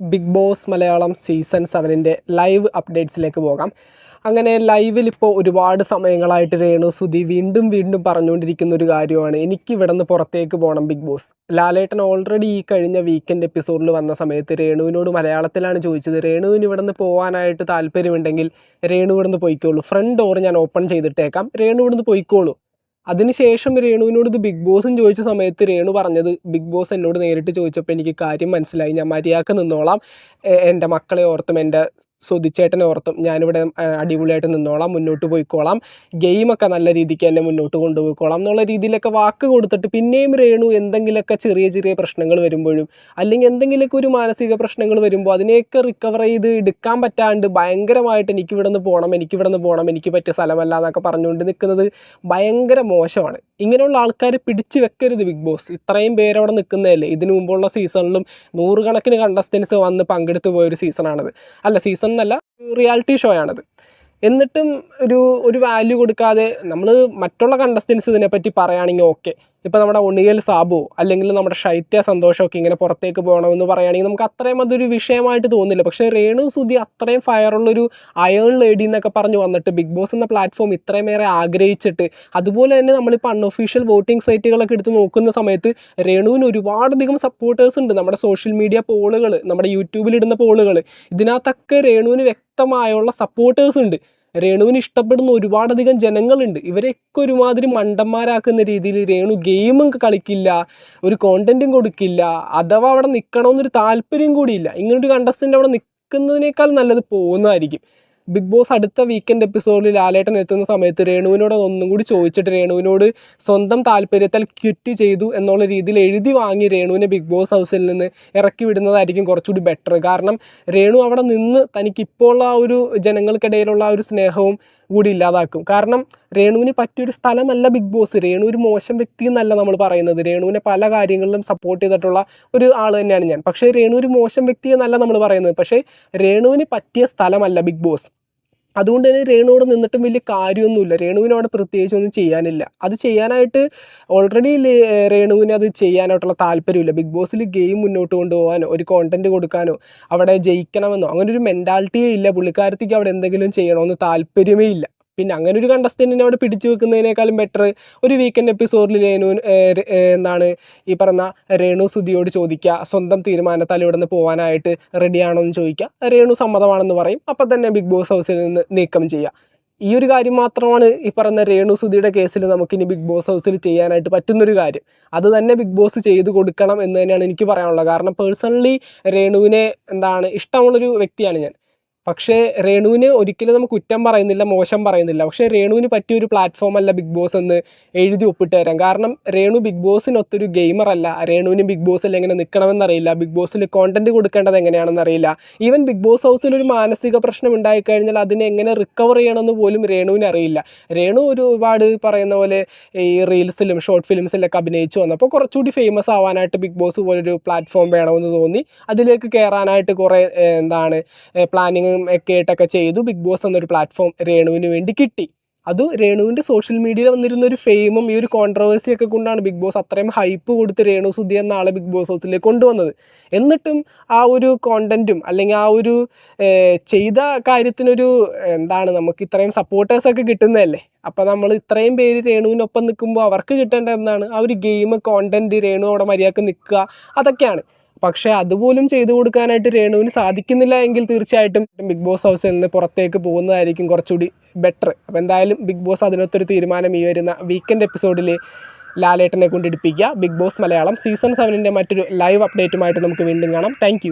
Big Boss Malayalam season സെവനിന്റെ live അപ്ഡേറ്റ്സിലേക്ക് പോകാം. അങ്ങനെ ലൈവിൽ ഇപ്പോൾ ഒരുപാട് സമയങ്ങളായിട്ട് രേണു സുധി വീണ്ടും വീണ്ടും പറഞ്ഞുകൊണ്ടിരിക്കുന്ന ഒരു കാര്യമാണ്. എനിക്ക് ഇവിടെ നിന്ന് പുറത്തേക്ക് പോകണം ബിഗ് ബോസ്. ലാലേട്ടൻ ഓൾറെഡി ഈ കഴിഞ്ഞ വീക്കെൻഡ് എപ്പിസോഡിൽ വന്ന സമയത്ത് രേണുവിനോട് മലയാളത്തിലാണ് ചോദിച്ചത്. രേണുവിന് ഇവിടെ നിന്ന് പോകാനായിട്ട് താല്പര്യമുണ്ടെങ്കിൽ രേണു ഇവിടെ നിന്ന് പോയിക്കോളൂ. ഫ്രണ്ട് ഡോർ ഞാൻ ഓപ്പൺ ചെയ്തിട്ടേക്കാം. രേണു ഇവിടെ നിന്ന് പോയിക്കോളൂ. അതിനുശേഷം രേണുവിനോട് ഇത് ബിഗ് ബോസും ചോദിച്ച സമയത്ത് രേണു പറഞ്ഞത് ബിഗ് ബോസ് എന്നോട് നേരിട്ട് ചോദിച്ചപ്പോൾ എനിക്ക് കാര്യം മനസ്സിലായി. ഞാൻ മര്യാദയ്ക്ക് നിന്നോളാം. എന്റെ മക്കളെ ഓർത്തും എന്റെ സുധിച്ചേട്ടനെ ഓർത്തും ഞാനിവിടെ അടിപൊളിയായിട്ട് നിന്നോളാം മുന്നോട്ട് പോയിക്കോളാം ഗെയിമൊക്കെ നല്ല രീതിക്ക് തന്നെ മുന്നോട്ട് കൊണ്ടുപോയിക്കോളാം എന്നുള്ള രീതിയിലൊക്കെ വാക്ക് കൊടുത്തിട്ട് പിന്നെയും രേണു എന്തെങ്കിലുമൊക്കെ ചെറിയ ചെറിയ പ്രശ്നങ്ങൾ വരുമ്പോഴും അല്ലെങ്കിൽ എന്തെങ്കിലുമൊക്കെ ഒരു മാനസിക പ്രശ്നങ്ങൾ വരുമ്പോൾ അതിനെയൊക്കെ റിക്കവർ ചെയ്ത് എടുക്കാൻ പറ്റാണ്ട് ഭയങ്കരമായിട്ട് എനിക്ക് ഇവിടെ നിന്ന് പോകണം എനിക്ക് ഇവിടെ നിന്ന് പോകണം എനിക്ക് പറ്റിയ സ്ഥലമല്ല എന്നൊക്കെ പറഞ്ഞുകൊണ്ട് നിൽക്കുന്നത് ഭയങ്കര മോശമാണ്. ഇങ്ങനെയുള്ള ആൾക്കാർ പിടിച്ചു വെക്കരുത് ബിഗ് ബോസ്. ഇത്രയും പേരവിടെ നിൽക്കുന്നതല്ലേ? ഇതിനു മുമ്പുള്ള സീസണിലും നൂറുകണക്കിന് കണ്ടസ്റ്റൻസ് വന്ന് പങ്കെടുത്തു പോയൊരു സീസണാണത്. അല്ല സീസൺ എന്നല്ല റിയാലിറ്റി ഷോ ആണത്. എന്നിട്ടും ഒരു ഒരു വാല്യൂ കൊടുക്കാതെ നമ്മൾ മറ്റുള്ള കണ്ടസ്റ്റൻസ് ഇതിനെപ്പറ്റി പറയുകയാണെങ്കിൽ ഓക്കെ ഇപ്പോൾ നമ്മുടെ ഉണ്ണിയൽ സാബു അല്ലെങ്കിൽ നമ്മുടെ ശൈത്യ സന്തോഷമൊക്കെ ഇങ്ങനെ പുറത്തേക്ക് പോകണമെന്ന് പറയുകയാണെങ്കിൽ നമുക്ക് അത്രയും അതൊരു വിഷയമായിട്ട് തോന്നില്ല പക്ഷേ രേണു സുധി അത്രയും ഫയറുള്ളൊരു അയേൺ ലേഡി എന്നൊക്കെ പറഞ്ഞ് വന്നിട്ട് ബിഗ് ബോസ് എന്ന പ്ലാറ്റ്ഫോം ഇത്രയുമേറെ ആഗ്രഹിച്ചിട്ട് അതുപോലെ തന്നെ നമ്മളിപ്പോൾ അൺഒഫീഷ്യൽ വോട്ടിംഗ് സൈറ്റുകളൊക്കെ എടുത്ത് നോക്കുന്ന സമയത്ത് രേണുവിന് ഒരുപാടധികം സപ്പോർട്ടേഴ്സ് ഉണ്ട്. നമ്മുടെ സോഷ്യൽ മീഡിയ പോളുകൾ നമ്മുടെ യൂട്യൂബിലിടുന്ന പോളുകൾ ഇതിനകത്തൊക്കെ രേണുവിന് വ്യക്തമായുള്ള സപ്പോർട്ടേഴ്സ് ഉണ്ട്. രേണുവിന് ഇഷ്ടപ്പെടുന്ന ഒരുപാടധികം ജനങ്ങളുണ്ട്. ഇവരെയൊക്കെ ഒരുമാതിരി മണ്ടന്മാരാക്കുന്ന രീതിയിൽ രേണു ഗെയിമും കളിക്കില്ല ഒരു കോണ്ടന്റും കൊടുക്കില്ല അഥവാ അവിടെ നിൽക്കണമെന്നൊരു താല്പര്യം കൂടിയില്ല. ഇങ്ങനൊരു കണ്ടസ്റ്റന്റ് അവിടെ നിൽക്കുന്നതിനേക്കാൾ നല്ലത് പോകുന്നതായിരിക്കും. ബിഗ് ബോസ് അടുത്ത വീക്കെൻഡ് എപ്പിസോഡിൽ ലാലേട്ടൻ എത്തുന്ന സമയത്ത് രേണുവിനോട് അതൊന്നും കൂടി ചോദിച്ചിട്ട് രേണുവിനോട് സ്വന്തം താല്പര്യത്താൽ ക്വിറ്റ് ചെയ്തു എന്നുള്ള രീതിയിൽ എഴുതി വാങ്ങി രേണുവിനെ ബിഗ് ബോസ് ഹൗസിൽ നിന്ന് ഇറക്കി വിടുന്നതായിരിക്കും കുറച്ചുകൂടി ബെറ്റർ കാരണം രേണു അവിടെ നിന്ന് തനിക്കിപ്പോൾ ആ ഒരു ജനങ്ങൾക്കിടയിലുള്ള ആ ഒരു സ്നേഹവും കൂടി ഇല്ലാതാക്കും. കാരണം രേണുവിന് പറ്റിയൊരു സ്ഥലമല്ല ബിഗ് ബോസ് രേണു ഒരു മോശം വ്യക്തി എന്നല്ല നമ്മൾ പറയുന്നത്. രേണുവിനെ പല കാര്യങ്ങളിലും സപ്പോർട്ട് ചെയ്തിട്ടുള്ള ഒരു ആൾ തന്നെയാണ് ഞാൻ. പക്ഷേ രേണു ഒരു മോശം വ്യക്തി എന്നല്ല നമ്മൾ പറയുന്നത്. പക്ഷേ രേണുവിന് പറ്റിയ സ്ഥലമല്ല ബിഗ് ബോസ് അതുകൊണ്ട് തന്നെ രേണുവിടെ നിന്നിട്ടും വലിയ കാര്യമൊന്നുമില്ല. രേണുവിന് അവിടെ പ്രത്യേകിച്ച് ഒന്നും ചെയ്യാനില്ല. അത് ചെയ്യാനായിട്ട് ഓൾറെഡി രേണുവിന് അത് ചെയ്യാനായിട്ടുള്ള താല്പര്യമില്ല. ബിഗ് ബോസിൽ ഗെയിം മുന്നോട്ട് കൊണ്ടുപോകാനോ ഒരു കോണ്ടന്റ് കൊടുക്കാനോ അവിടെ ജയിക്കണമെന്നോ അങ്ങനെ ഒരു മെന്റാലിറ്റിയേ ഇല്ല. പുള്ളിക്കാരത്തേക്ക് അവിടെ എന്തെങ്കിലും ചെയ്യണമെന്ന് താല്പര്യമേ ഇല്ല. പിന്നെ അങ്ങനെ ഒരു കണ്ടസ്റ്റന്റിനെ അവിടെ പിടിച്ചു വെക്കുന്നതിനേക്കാളും ബെറ്റർ ഒരു വീക്കെൻഡ് എപ്പിസോഡിൽ രേണു എന്താണ് ഈ പറഞ്ഞ രേണു സുധിയോട് ചോദിക്കുക സ്വന്തം തീരുമാനത്താൽ ഇവിടെ നിന്ന് പോകാനായിട്ട് റെഡിയാണോ എന്ന് ചോദിക്കുക രേണു സമ്മതമാണെന്ന് പറയും. അപ്പം തന്നെ ബിഗ് ബോസ് ഹൗസിൽ നിന്ന് നീക്കം ചെയ്യുക ഈ ഒരു കാര്യം മാത്രമാണ് ഈ പറഞ്ഞ രേണു സുധിയുടെ കേസിൽ നമുക്കിനി ബിഗ് ബോസ് ഹൗസിൽ ചെയ്യാനായിട്ട് പറ്റുന്നൊരു കാര്യം. അത് തന്നെ ബിഗ് ബോസ് ചെയ്ത് കൊടുക്കണം എന്ന് തന്നെയാണ് എനിക്ക് പറയാനുള്ളത്. കാരണം പേഴ്സണലി രേണുവിനെ എന്താണ് ഇഷ്ടമുള്ളൊരു വ്യക്തിയാണ് ഞാൻ. പക്ഷേ രേണുവിന് ഒരിക്കലും നമുക്ക് കുറ്റം പറയുന്നില്ല മോശം പറയുന്നില്ല. പക്ഷേ രേണുവിന് പറ്റിയൊരു പ്ലാറ്റ്ഫോം അല്ല ബിഗ് ബോസ് എന്ന് എഴുതി ഒപ്പിട്ട് തരാം കാരണം രേണു ബിഗ് ബോസിനൊത്തൊരു ഗെയിമർ അല്ല. രേണുവിന് ബിഗ് ബോസിൽ എങ്ങനെ നിൽക്കണമെന്നറിയില്ല ബിഗ് ബോസിൽ കോണ്ടന്റ് കൊടുക്കേണ്ടത് എങ്ങനെയാണെന്ന് അറിയില്ല. ഈവൻ ബിഗ് ബോസ് ഹൗസിൽ ഒരു മാനസിക പ്രശ്നം ഉണ്ടായിക്കഴിഞ്ഞാൽ അതിനെ എങ്ങനെ റിക്കവർ ചെയ്യണമെന്ന് പോലും രേണുവിന് അറിയില്ല. രേണു ഒരു ഒരുപാട് പറയുന്ന പോലെ ഈ റീൽസിലും ഷോർട്ട് ഫിലിംസിലൊക്കെ അഭിനയിച്ചു വന്നപ്പോൾ കുറച്ചുകൂടി ഫേമസ് ആവാനായിട്ട് ബിഗ് ബോസ് പോലൊരു പ്ലാറ്റ്ഫോം വേണമെന്ന് തോന്നി. അതിലേക്ക് കയറാനായിട്ട് കുറേ എന്താണ് പ്ലാനിങ്ങും ഒക്കെ ആയിട്ടൊക്കെ ചെയ്തു. ബിഗ് ബോസ് എന്നൊരു പ്ലാറ്റ്ഫോം രേണുവിന് വേണ്ടി കിട്ടി. അത് രേണുവിന്റെ സോഷ്യൽ മീഡിയയിൽ വന്നിരുന്ന ഒരു ഫെയിമും ഈ ഒരു കോൺട്രവേഴ്സിയൊക്കെ കൊണ്ടാണ് ബിഗ് ബോസ് അത്രയും ഹൈപ്പ് കൊടുത്ത് രേണു സുധി എന്ന ആളെ ബിഗ് ബോസ് ഹൗസിലേക്ക് കൊണ്ടുവന്നത്. എന്നിട്ടും ആ ഒരു കോണ്ടന്റും അല്ലെങ്കിൽ ആ ഒരു ചെയ്ത കാര്യത്തിനൊരു എന്താണ് നമുക്ക് ഇത്രയും സപ്പോർട്ടേഴ്സൊക്കെ കിട്ടുന്നതല്ലേ? അപ്പോൾ നമ്മൾ ഇത്രയും പേര് രേണുവിനൊപ്പം നിൽക്കുമ്പോൾ അവർക്ക് കിട്ടേണ്ട എന്താണ്? ആ ഒരു ഗെയിം കോണ്ടന്റ് രേണു അവിടെ മര്യാദയ്ക്ക് നിൽക്കുക അതൊക്കെയാണ്. പക്ഷേ അതുപോലും ചെയ്തു കൊടുക്കാനായിട്ട് രേണുവിന് സാധിക്കുന്നില്ല എങ്കിൽ തീർച്ചയായിട്ടും ബിഗ് ബോസ് ഹൗസിൽ നിന്ന് പുറത്തേക്ക് പോകുന്നതായിരിക്കും കുറച്ചുകൂടി ബെറ്റർ അപ്പോൾ എന്തായാലും ബിഗ് ബോസ് അതിനൊത്തൊരു തീരുമാനം ഈ വരുന്ന വീക്കെൻഡ് എപ്പിസോഡിൽ ലാലേട്ടനെ കൊണ്ടിടിപ്പിക്കുക. ബിഗ് ബോസ് മലയാളം സീസൺ സെവനിന്റെ മറ്റൊരു ലൈവ് അപ്ഡേറ്റുമായിട്ട് നമുക്ക് വീണ്ടും കാണാം. താങ്ക്